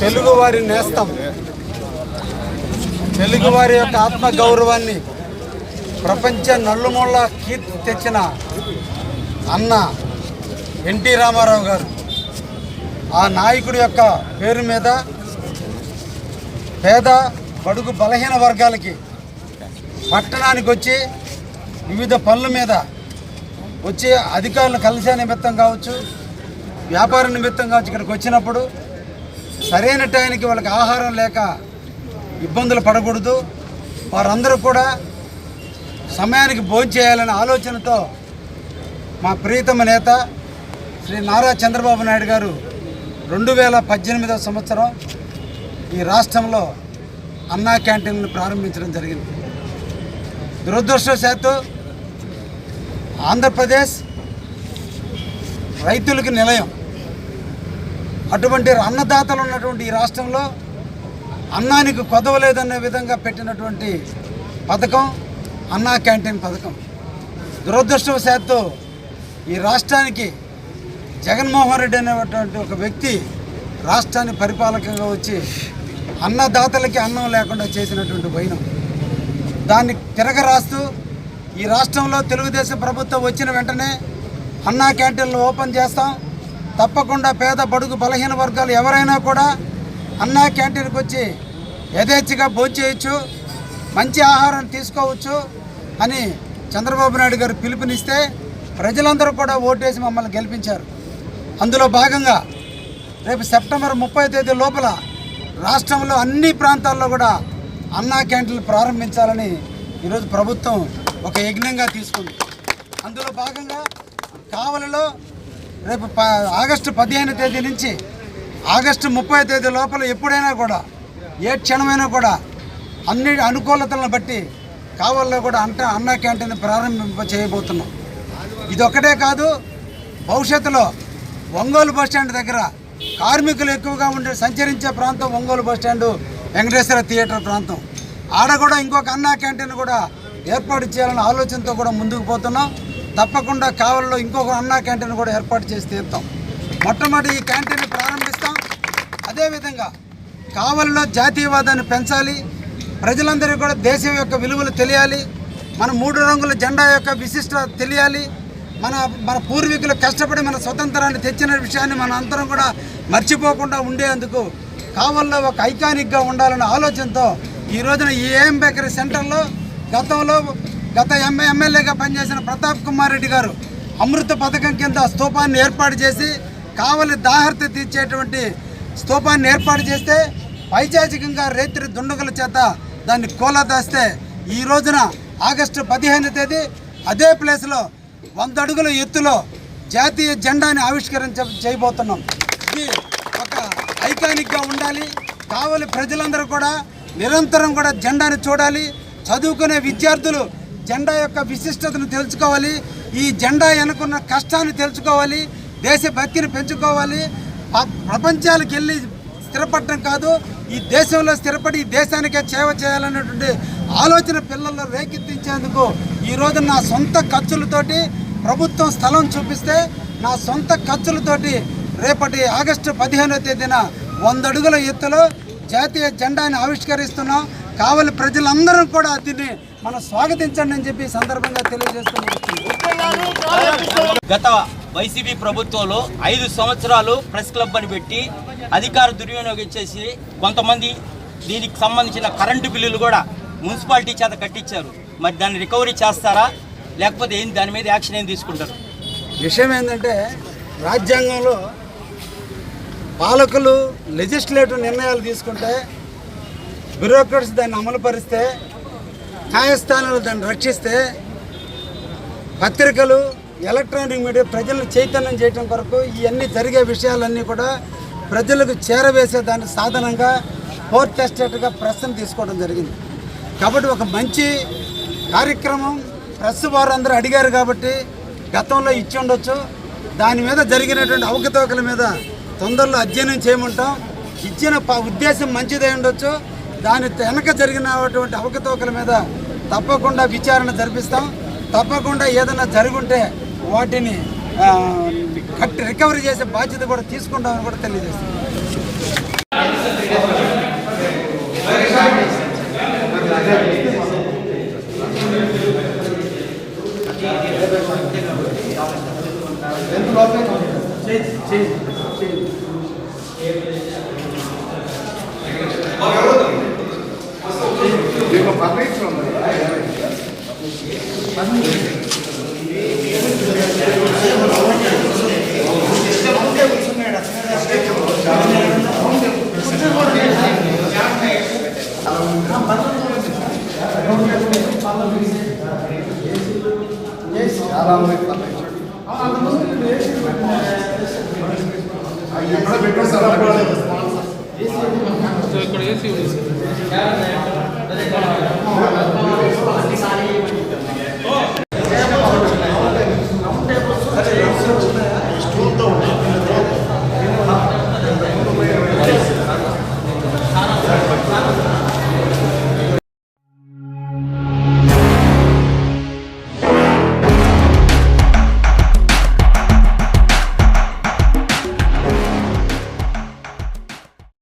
తెలుగువారి నేస్తం. తెలుగువారి యొక్క ఆత్మగౌరవాన్ని ప్రపంచ నల్లుమూళ్ళ కీర్తి తెచ్చిన అన్న ఎన్టీ రామారావు గారు. ఆ నాయకుడి యొక్క పేరు మీద పేద బడుగు బలహీన వర్గాలకి పట్టణానికి వచ్చి వివిధ పనుల మీద వచ్చి అధికారులు కలిసే నిమిత్తం కావచ్చు వ్యాపార నిమిత్తం కావచ్చు ఇక్కడికి వచ్చినప్పుడు సరైన టైంకి వాళ్ళకి ఆహారం లేక ఇబ్బందులు పడకూడదు. వారందరూ కూడా సమయానికి భోంచేయాలనే ఆలోచనతో మా ప్రియతమ నేత శ్రీ నారా చంద్రబాబు నాయుడు గారు రెండు వేల పద్దెనిమిదవ సంవత్సరం ఈ రాష్ట్రంలో అన్నా క్యాంటీన్ను ప్రారంభించడం జరిగింది. దురదృష్టవశాత్తు ఆంధ్రప్రదేశ్ రైతులకు నిలయం. అటువంటి అన్నదాతలు ఉన్నటువంటి ఈ రాష్ట్రంలో అన్నానికి కొదవలేదనే విధంగా పెట్టినటువంటి పథకం అన్నా క్యాంటీన్ పథకం. దురదృష్టవశాత్తు ఈ రాష్ట్రానికి జగన్మోహన్ రెడ్డి అనేటువంటి ఒక వ్యక్తి రాష్ట్రాన్ని పరిపాలకంగా వచ్చి అన్నదాతలకి అన్నం లేకుండా చేసినటువంటి వైనం. దాన్ని తిరగరాస్తూ ఈ రాష్ట్రంలో తెలుగుదేశం ప్రభుత్వం వచ్చిన వెంటనే అన్నా క్యాంటీన్లు ఓపెన్ చేస్తాం. తప్పకుండా పేద బడుగు బలహీన వర్గాలు ఎవరైనా కూడా అన్నా క్యాంటీన్కి వచ్చి యథేచ్ఛగా భోంచేయచ్చు మంచి ఆహారం తీసుకోవచ్చు అని చంద్రబాబు నాయుడు గారు పిలుపునిస్తే ప్రజలందరూ కూడా ఓటేసి మమ్మల్ని గెలిపించారు. అందులో భాగంగా రేపు సెప్టెంబర్ ముప్పై తేదీ లోపల రాష్ట్రంలో అన్ని ప్రాంతాల్లో కూడా అన్నా క్యాంటీన్లు ప్రారంభించాలని ఈరోజు ప్రభుత్వం ఒక యజ్ఞంగా తీసుకుంది. అందులో భాగంగా కావలిలో రేపు ఆగస్టు పదిహేను తేదీ నుంచి ఆగస్టు ముప్పై తేదీ లోపల ఎప్పుడైనా కూడా ఏ క్షణమైనా కూడా అన్ని అనుకూలతలను బట్టి కావాల్లో కూడా అంట అన్నా క్యాంటీన్ ప్రారంభింప చేయబోతున్నాం. ఇది ఒక్కటే కాదు భవిష్యత్తులో ఒంగోలు బస్ స్టాండ్ దగ్గర కార్మికులు ఎక్కువగా ఉండే సంచరించే ప్రాంతం ఒంగోలు బస్ వెంకటేశ్వర థియేటర్ ప్రాంతం. ఆడ కూడా ఇంకొక అన్నా క్యాంటీన్ కూడా ఏర్పాటు చేయాలనే ఆలోచనతో కూడా ముందుకు పోతున్నాం. తప్పకుండా కావలిలో ఇంకొక అన్నా క్యాంటీన్ కూడా ఏర్పాటు చేసి తీరుతాం. మొట్టమొదటి ఈ క్యాంటీన్ ప్రారంభిస్తాం. అదేవిధంగా కావలిలో జాతీయవాదాన్ని పెంచాలి. ప్రజలందరికీ కూడా దేశం యొక్క విలువలు తెలియాలి. మన మూడు రంగుల జెండా యొక్క విశిష్టత తెలియాలి. మన మన పూర్వీకులు కష్టపడి మన స్వతంత్రాన్ని తెచ్చిన విషయాన్ని మన అందరం కూడా మర్చిపోకుండా ఉండేందుకు కావల్లో ఒక ఐకానిక్గా ఉండాలనే ఆలోచనతో ఈ రోజున ఈ ఏఎం బేకరీ సెంటర్లో గతంలో గత ఎంఏ ఎమ్మెల్యేగా పనిచేసిన ప్రతాప్ కుమార్ రెడ్డి గారు అమృత పథకం కింద స్తూపాన్ని ఏర్పాటు చేసి కావలి దాహర్త తీర్చేటువంటి స్తూపాన్ని ఏర్పాటు చేస్తే పైచాచికంగా రైతు దుండగుల చేత దాన్ని కూలదాస్తే ఈ రోజున ఆగస్టు పదిహేను తేదీ అదే ప్లేస్లో వంద అడుగుల ఎత్తులో జాతీయ జెండాని ఆవిష్కరించ చేయబోతున్నాం. ఇది ఒక ఐకానిక్గా ఉండాలి. కావలి ప్రజలందరూ కూడా నిరంతరం కూడా జెండాను చూడాలి. చదువుకునే విద్యార్థులు జెండా యొక్క విశిష్టతను తెలుసుకోవాలి ఈ జెండా వెనుకున్న కష్టాన్ని తెలుసుకోవాలి దేశభక్తిని పెంచుకోవాలి. ప్రపంచాలకు వెళ్ళి స్థిరపడటం కాదు ఈ దేశంలో స్థిరపడి ఈ దేశానికే సేవ చేయాలనేటువంటి ఆలోచన పిల్లల్లో రేకెత్తించేందుకు ఈరోజు నా సొంత ఖర్చులతోటి ప్రభుత్వం స్థలం చూపిస్తే నా సొంత ఖర్చులతోటి రేపటి ఆగస్టు పదిహేనో తేదీన వంద అడుగుల ఎత్తులో జాతీయ జెండాని ఆవిష్కరిస్తున్నాం. కావలి ప్రజలందరూ కూడా దీన్ని మనం స్వాగతించండి అని చెప్పి సందర్భంగా తెలియజేస్తున్నాం. గత వైసీపీ ప్రభుత్వంలో ఐదు సంవత్సరాలు ప్రెస్ క్లబ్ అని పెట్టి అధికార దుర్వినియోగం చేసి కొంతమంది దీనికి సంబంధించిన కరెంటు బిల్లులు కూడా మున్సిపాలిటీ చేత కట్టించారు. మరి దాన్ని రికవరీ చేస్తారా? లేకపోతే ఏం దాని మీద యాక్షన్ ఏం తీసుకుంటారు? విషయం ఏంటంటే రాజ్యాంగంలో పాలకులు లెజిస్లేటివ్ నిర్ణయాలు తీసుకుంటే బ్యూరోక్రట్స్ దాన్ని అమలుపరిస్తే న్యాయస్థానాలు దాన్ని రక్షిస్తే పత్రికలు ఎలక్ట్రానిక్ మీడియా ప్రజలను చైతన్యం చేయడం కొరకు ఇవన్నీ జరిగే విషయాలన్నీ కూడా ప్రజలకు చేరవేసే దాని సాధనంగా ఫోర్త్ ఎస్టేట్గా ప్రెస్ని తీసుకోవడం జరిగింది. కాబట్టి ఒక మంచి కార్యక్రమం ప్రెస్ వారు అందరూ అడిగారు కాబట్టి గతంలో ఇచ్చి ఉండొచ్చు. దాని మీద జరిగినటువంటి అవకతవకల మీద తొందరలో అధ్యయనం చేయమంటాం. ఇచ్చిన ప- ఉద్దేశం మంచిదే ఉండొచ్చు. దాని వెనక జరిగినటువంటి అవకతవకల మీద తప్పకుండా విచారణ జరిపిస్తాం. తప్పకుండా ఏదైనా జరుగుంటే వాటిని కట్టి రికవరీ చేసే బాధ్యత కూడా తీసుకుంటామని కూడా తెలియజేస్తాం ఇక్కడ ఏసీ ఉంది